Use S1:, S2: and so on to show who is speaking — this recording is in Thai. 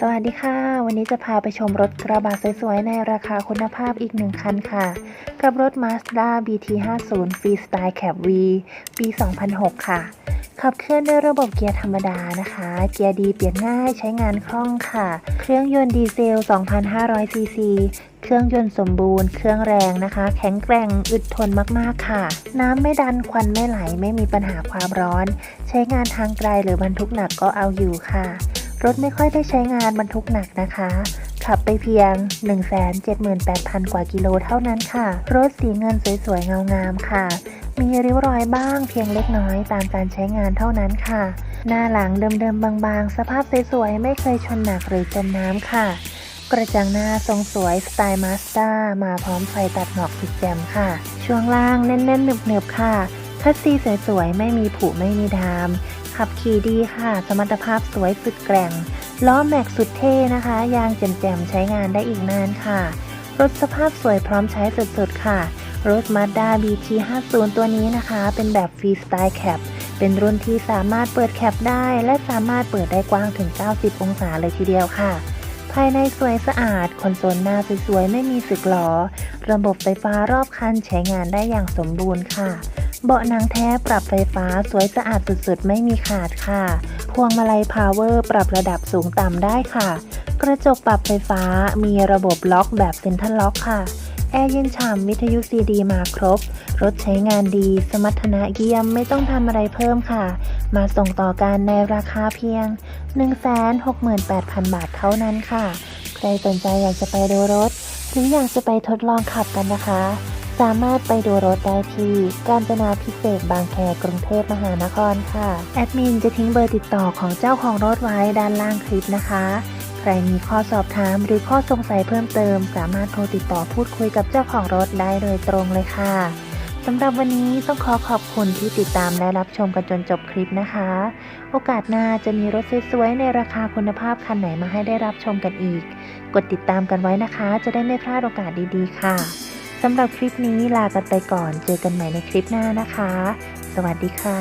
S1: สวัสดีค่ะ วันนี้จะพาไปชมรถกระบะสวยๆ ในราคาคุณภาพอีกหนึ่งคันค่ะ กับรถ Mazda BT50 Freestyle Cab V ปี 2006 ค่ะ ขับเคลื่อนด้วยระบบเกียร์ธรรมดานะคะ เกียร์ดีเปลี่ยนง่ายใช้งานคล่องค่ะ เครื่องยนต์ดีเซล 2,500 ซีซีเครื่องยนต์สมบูรณ์ เครื่องแรงนะคะ แข็งแกร่ง อึดทนมากๆค่ะ น้ำไม่ดัน ควันไม่ไหล ไม่มีปัญหาความร้อน ใช้งานทางไกลหรือบรรทุกหนักก็เอาอยู่ค่ะ รถไม่ค่อยได้ใช้งานบรรทุกหนักนะคะ ขับไปเพียง 178,000 กว่ากิโลเท่านั้นค่ะ รถสีเงินสวยๆ เงามๆค่ะ มีริ้วรอยบ้างเพียงเล็กน้อยตามการใช้งานเท่านั้นค่ะ หน้าหลังเดิมๆ บางๆ สภาพสวยๆ ไม่เคยชนหนักหรือจมน้ำค่ะ กระจังหน้าทรงสวยสไตล์มาสด้ามาพร้อมไฟตัดหมอกสุดแจ่มค่ะ ช่วงล่างแน่นๆหนึบๆค่ะ คัสซีสวยๆ ไม่มีผุไม่มีดาม ขับขี่ดีค่ะ สมรรถภาพสวยสุดแกร่ง ล้อแม็กสุดเท่นะคะ ยางแจ่มๆ ใช้งานได้อีกนานค่ะ รถสภาพสวยพร้อมใช้สุดๆ ค่ะ รถ Mazda BT50 ตัวนี้นะคะ เป็นแบบฟรีสไตล์แคปเป็นรุ่นที่สามารถเปิดแคปได้ และสามารถเปิดได้กว้างถึง 90 องศาเลยทีเดียวค่ะ ภายในสวยสะอาด คอนโซลหน้าสวยๆ ไม่มีสึกหรอ ระบบไฟฟ้ารอบคันใช้งานได้อย่างสมบูรณ์ค่ะ เบาะหนังแท้ปรับไฟฟ้าสวยสะอาดสุดๆ ไม่มีขาดค่ะ พวงมาลัยพาวเวอร์ปรับระดับสูงต่ำได้ค่ะ กระจกปรับไฟฟ้ามีระบบล็อกแบบเซ็นทรัลล็อกค่ะ แอร์เย็นฉ่ำวิทยุซีดีมาครบ รถใช้งานดี สมรรถนะเยี่ยมไม่ต้องทำอะไรเพิ่มค่ะ มาส่งต่อกันในราคาเพียง 168,000 บาทเท่านั้นค่ะ ใครสนใจอยากจะไปดูรถ หรืออยากจะไปทดลองขับกันนะคะ สามารถไปดูรถได้ที่ กาญจนาพิเศษบางแคกรุงเทพมหานครค่ะ แอดมินจะทิ้งเบอร์ติดต่อของเจ้าของรถไว้ด้านล่างคลิปนะคะ ใครมีข้อสอบถามหรือข้อสงสัยเพิ่มเติม สามารถโทรติดต่อพูดคุยกับเจ้าของรถได้โดยตรงเลยค่ะสำหรับวันนี้ต้องขอขอบคุณที่ติดตามและรับชมกันจนจบคลิปนะคะ โอกาสหน้าจะมีรถสวยๆในราคาคุณภาพคันไหนมาให้ได้รับชมกันอีก กดติดตามกันไว้นะคะ จะได้ไม่พลาดโอกาสดีๆ ค่ะ สำหรับคลิปนี้ลากันไปก่อน เจอกันใหม่ในคลิปหน้านะคะ สวัสดีค่ะ